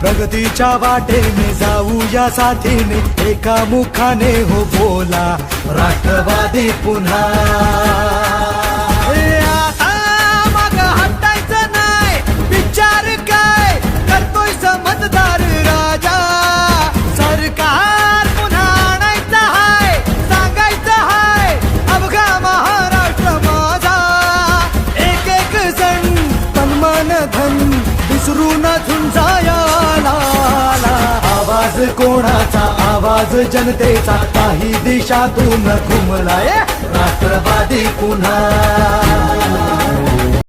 प्रगतीच्या वाटेने जाऊया साथीने एका मुखाने हो बोला राष्ट्रवादी पुन्हा. ए, आता मग हटायचं नाही विचार काय करतोय समजदार राजा. सरकार पुन्हा आणायचं हाय सांगायचं हाय अवघा महाराष्ट्र माझा. एक एक जण तन्मन धन विसरू विसरून झुंजाया आवाज कोणाचा आवाज जनतेचा? काही दिशातून घुमलाय राष्ट्रवादी पुन्हा.